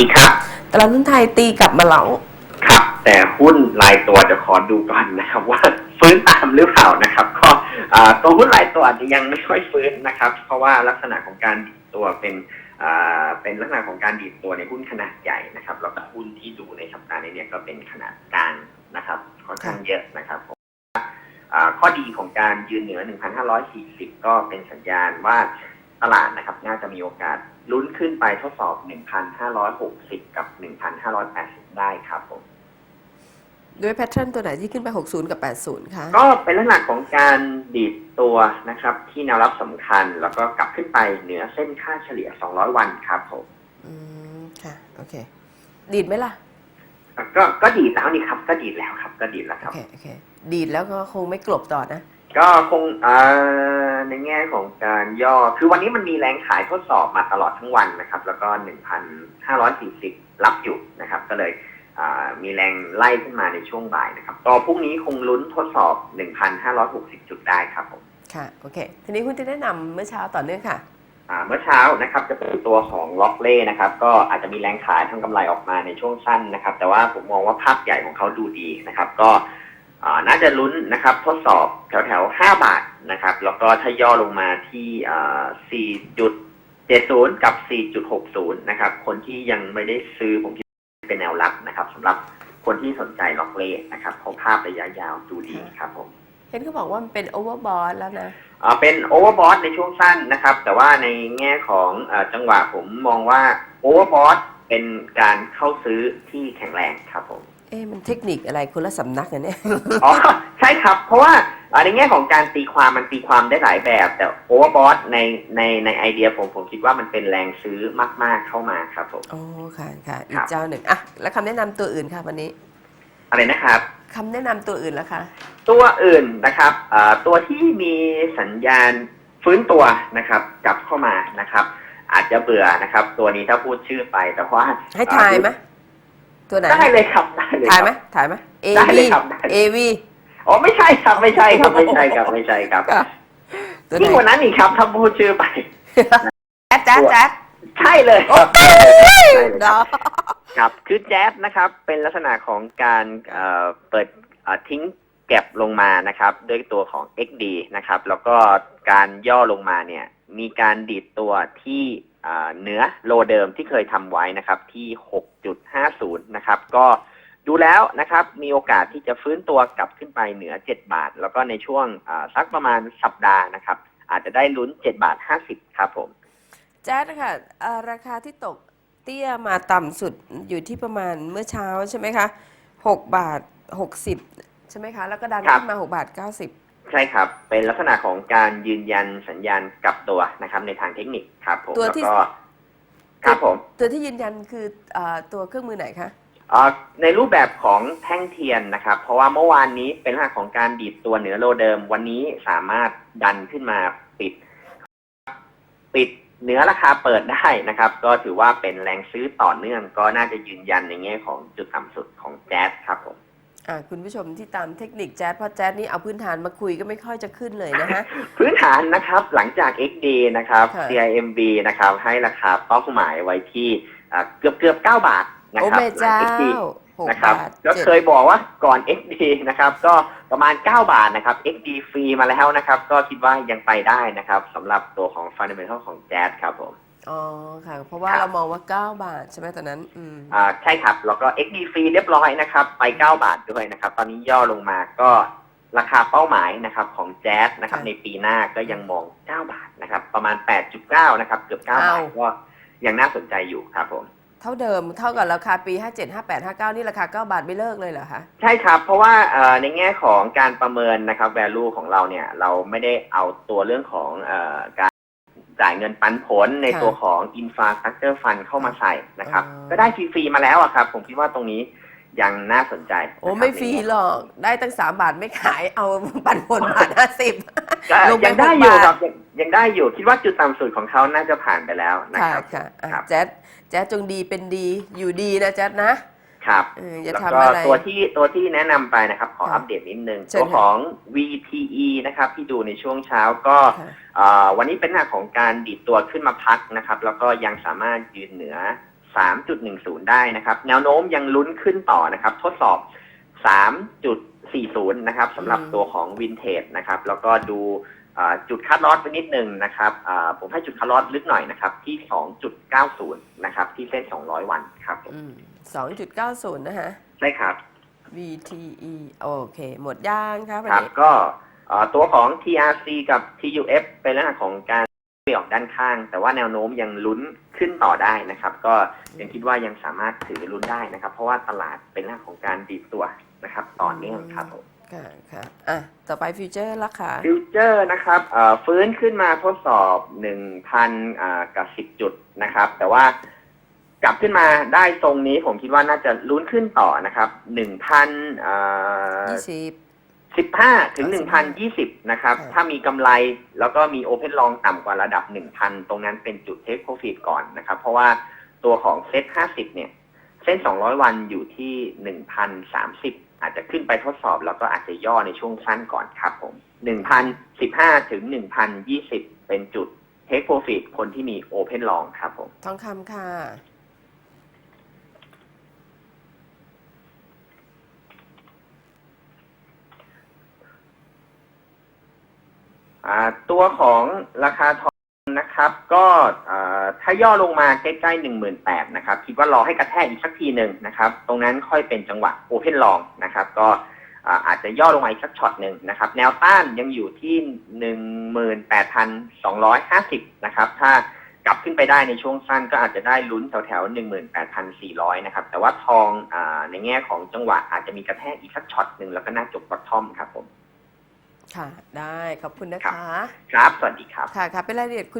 ดีครับ ตลาดหุ้นไทยตีกลับมาแล้วครับ แต่หุ้นรายตัวจะขอดูก่อนนะครับ ว่าฟื้นตามหรือเปล่านะครับ ก็อ่าตัวหุ้นรายตัวอาจจะยังไม่ค่อยฟื้นนะครับ เพราะว่าลักษณะของการดีดตัวเป็นอ่าเป็นลักษณะของการดีดตัวในหุ้นขนาดใหญ่นะครับแล้วก็หุ้นที่ดูในสัปดาห์นี้เนี่ยก็เป็นขนาดกลางนะครับค่อนข้างเยอะนะครับผมอ่าข้อดีของการยืนเหนือ 1,540 ก็เป็นสัญญาณว่า ตลาดนะครับน่าจะมีโอกาสลุ้นขึ้นไปทดสอบ 1,560 กับ 1,580 ได้ครับผมด้วยแพทเทิร์นตัวไหนที่ขึ้นไป 60 กับ 80 คะ ก็เป็นลักษณะของการดีดตัวนะครับ ที่แนวรับสำคัญแล้วก็กลับขึ้นไปเหนือเส้นค่าเฉลี่ย 200 วันครับผมอืม ค่ะ โอเค ดีดไหมล่ะ ก็ก็ดีดแล้วนี่ครับ ก็ดีดแล้วครับ ก็ดีดแล้วคโอรับเค โอเค ดีดแล้วก็คงไม่กลบต่อนะ ก็คงเอ่อในแง่ของการย่อ คือวันนี้มันมีแรงขายทดสอบมาตลอดทั้งวันนะครับ แล้วก็ 1,540 รับอยู่นะครับ ก็เลยอ่ามีแรงไล่ขึ้นมาในช่วงบ่ายนะครับก็พรุ่งนี้คงลุ้นทดสอบ 1,560 จุดได้ครับผมค่ะโอเค ทีนี้หุ้นที่แนะนำเมื่อเช้าต่อเนื่องค่ะอ่าเมื่อเช้านะครับจะเป็นตัวของล็อกเล่นะครับ ก็อาจจะมีแรงขายทางกำไรออกมาในช่วงสั้นนะครับ แต่ว่าผมมองว่าภาพใหญ่ของเขาดูดีนะครับ ก็อ่า น่าจะลุ้นนะครับทดสอบแถวแถวๆ5บาทนะครับ แล้วก็ถ้าย่อลงมาที่อ่า4.70กับ4.60นะครับ คนที่ยังไม่ได้ซื้อผมคิดว่าเป็นแนวรับนะครับสำหรับคนที่สนใจล็อกเล่นะครับเพราะภาพระยะยาวดูดีครับผมเห็นเขาบอกว่ามันเป็นโอเวอร์บอทแล้วนะอ่าเป็นโอเวอร์บอทในช่วงสั้นนะครับ แต่ว่าในแง่ของอาจังหวะผมมองว่าโอเวอร์บอทเป็นการเข้าซื้อที่แข็งแรงครับผมเอ๊ะมันเทคนิคอะไรคนละสำนักกันเนี่ย อ๋อ ใช่ครับ เพราะว่าอ่าในแง่ของการตีความมันตีความได้หลายแบบ แต่โอเวอร์บอทในในในไอเดียผมผมคิดว่ามันเป็นแรงซื้อมาก ๆเข้ามาครับผมโอ้ค่ะค่ะอีครักบ เจ้าหนึ่งอะแล้วคำแนะนำตัวอื่นค่ะวันนี้อะไรนะครับ คำแนะนำตัวอื่นแล้วคะตัวอื่นนะครับอ่าตัวที่มีสัญญาณฟื้นตัวนะครับ กลับเข้ามานะครับ อาจจะเบื่อนะครับ ตัวนี้ถ้าพูดชื่อไปแต่ว่าให้ทายไหม ตัวไหน ได้เลยครับได้เลยถ่ายคไหมรับถ่ายไหม A ได้ V เลยครับได้ A V อ๋อไม่ใช่ครับไม่ใช่ครับไม่ใช่ครับไม่ใช่ครับตัวไหยิ่งกว่านนั้นอีกครับถ้าพูดชื่อไป แจ๊ดแจ๊ดแจ๊ดใช่เลยคโอ้รับยใช่เลยครับเนาะครับคือแจ๊สนะครับ เป็นลักษณะของการเอ่อเปิดเอ่อทิ้งแก็บลงมานะครับ ด้วยตัวของ XD นะครับ แล้วก็การย่อลงมาเนี่ย มีการดีดตัวที่ เอ่อเหนือโลเดิมที่เคยทำไว้นะครับที่ 6.50 นะครับ ก็ดูแล้วนะครับมีโอกาสที่จะฟื้นตัวกลับขึ้นไปเหนือ 7 บาท แล้วก็ในช่วงเอ่อสักประมาณสัปดาห์นะครับ อาจจะได้ลุ้น 7 บาท 50 ครับผมแจ๊ดค่ะเอ่อราคาที่ตกเตี้ยมาต่ำสุดอยู่ที่ประมาณเมื่อเช้าใช่ไหมคะ 6 บาท 60 ใช่ไหมคะ แล้วก็ดันครับขึ้นมา 6 บาท 90 ใช่ครับ เป็นลักษณะของการยืนยันสัญญาณกลับตัวนะครับ ในทางเทคนิคครับผมตัวแล้วที่ ก็ครับผม ตัวที่ยืนยันคือเออตัวเครื่องมือไหนคะ เอ่อในรูปแบบของแท่งเทียนนะครับ เพราะว่าเมื่อวานนี้เป็นลักษณะของการดีดตัวเหนือโลเดิม วันนี้สามารถดันขึ้นมาปิด ปิดเหนือราคาเปิดได้นะครับ ก็ถือว่าเป็นแรงซื้อต่อเนื่อง ก็น่าจะยืนยันในแง่ของจุดต่ำสุดของแจ๊สครับผมอ่า คุณผู้ชมที่ตามเทคนิคแจ๊ดเพราะแจ๊ดนี่เอาพื้นฐานมาคุยก็ไม่ค่อยจะขึ้นเลยนะฮะพื้นฐานนะครับหลังจาก XD นะครับค่ะ CIMB นะครับให้ราคาเป้าหมายไว้ที่อ่าเกือบเกือบๆ9บาทนะโอ้ครับแม่เจ้าหลัง XD หกนะครับบาทก็เจ็ดเคยบอกว่าก่อน XD นะครับก็ประมาณ 9 บาทนะครับ XD ฟรีมาแล้วนะครับ ก็คิดว่ายังไปได้นะครับสำหรับตัวของ Fundamental ของ Jazz ครับผม อ๋อค่ะ เพราะว่าครับ เรามองว่า 9 บาทใช่ไหมตอนนั้น อืม อ่าใช่ครับแล้วก็ XD ฟรีเรียบร้อยนะครับไป 9 บาทด้วยนะครับ ตอนนี้ย่อลงมาก็ราคาเป้าหมายนะครับของ Jazz นะครับ ค่ะในปีหน้าก็ยังมอง 9 บาทนะครับ ประมาณ 8.9 นะครับ เกือบ 9 บาทอ้าว ก็ยังน่าสนใจอยู่ครับผม เท่าเดิมเท่ากับราคาปี 57 58 59 นี่ราคา 9 บาทไม่เลิกเลยเหรอคะ ใช่ครับ เพราะว่าเอ่อในแง่ของการประเมินนะครับ value ของเราเนี่ย เราไม่ได้เอาตัวเรื่องของเอ่อการ จ่ายเงินปันผลในค่ะตัวของ infrastructure fund เข้ามาใส่นะครับอ๋อก็ได้ฟรีๆมาแล้วอะครับ ผมคิดว่าตรงนี้ยังน่าสนใจ โอ้นะครับไม่ฟรีหรอก ได้ตั้ง3บาทไม่ขายเอาปันผลบาท50ก็ลงไปยังได้หกอยู่บาทครับยังยังได้อยู่คิดว่าจุดต่ำสุดของเขาน่าจะผ่านไปแล้วนะค่ะครับค่ะอะครับแจ๊ดแจ๊ดจงดีเป็นดีอยู่ดีนะแจ๊ดนะ ครับเอออย่าแล้วทำก็อะไรตัวที่ตัวที่แนะนำไปนะครับ ขอค่ะอัปเดตนิดนึงเชิญตัวค่ะของ VTE นะครับ ที่ดูในช่วงเช้าก็ค่ะเอ่อวันนี้เป็นหน้าของการดีดตัวขึ้นมาพักนะครับ แล้วก็ยังสามารถยืนเหนือ 3.10 ได้นะครับ แนวโน้มยังลุ้นขึ้นต่อนะครับ ทดสอบ 3.40 นะครับสำหรับอืมตัวของวินเทจนะครับ แล้วก็ดูอ่าจุดคัดลอสไปนิดนึงนะครับอ่าผมให้จุดคัดลอสลึกหน่อยนะครับ ที่ 2.90 นะครับ ที่เส้น 200 วันครับผมอืม สองจุดเก้าศูนย์นะคะใช่ครับ VTE โอเค หมดย่างครับวันครับนี้ก็เอ่อตัวของ TRC กับ TUF เป็นลักษณะของการเปลี่ยนออกด้านข้าง แต่ว่าแนวโน้มยังลุ้นขึ้นต่อได้นะครับ ก็ยังคิดว่ายังสามารถถือลุ้นได้นะครับ เพราะว่าตลาดเป็นลักษณะของการดีดตัวนะครับต่อเนื่องครับผมค่ะค่ะอะ ต่อไปฟิวเจอร์ราคาฟิวเจอร์นะครับเอ่อฟื้นขึ้นมาทดสอบ1,000อ่ากับ10จุดนะครับ แต่ว่า กลับขึ้นมาได้ตรงนี้ผมคิดว่าน่าจะลุ้นขึ้นต่อนะครับ1,000อ่ายี่สิบสิบห้าถึงหอ่านึ่งพันยี่สิบนะครับค่ะถ้ามีกำไรแล้วก็มีโอเพนลองต่ำกว่าระดับหนึ่งพันตรงนั้นเป็นจุดเทคโ o ฟิตก่อนนะครับ เพราะว่าตัวของเซ็ตห้าสิบเนี่ย เส้นสองร้อยวันอยู่ที่หนึ่งพันสามสิบอาจจะขึ้นไปทดสอบแล้วก็อาจจะย่อในช่วงสั้นก่อนครับผมหนึ่งพันสิบห้าถึงหนึ่งพันยี่สิบเป็นจุดเทคโ o ฟิตคนที่มีโอเพนลองครับผมทองคำค่ะ ตัวของราคาทองนะครับ ก็ถ้าย่อลงมาใกล้ๆหนึ่งหมื่นแปดนะครับ คิดว่ารอให้กระแทกอีกสักทีหนึ่งนะครับ ตรงนั้นค่อยเป็นจังหวะโอเพนลองนะครับ ก็อาจจะย่อลงมาอีกสักช็อตหนึ่งนะครับ แนวต้านยังอยู่ที่หนึ่งหมื่นแปดพันสองร้อยห้าสิบนะครับ ถ้ากลับขึ้นไปได้ในช่วงสั้นก็อาจจะได้ลุ้นแถวๆหนึ่งหมื่นแปดพันสี่ร้อยนะครับ แต่ว่าทองอในแง่ของจังหวะอาจจะมีกระแทกอีกสักช็อตหนึ่งแล้วก็น่าจบบอททอมครับผม ค่ะ ได้ขอบคุณนะครัคะ ครับ สวัสดีครับ ค่ะค่ะเป็นรายละเอียดคุณ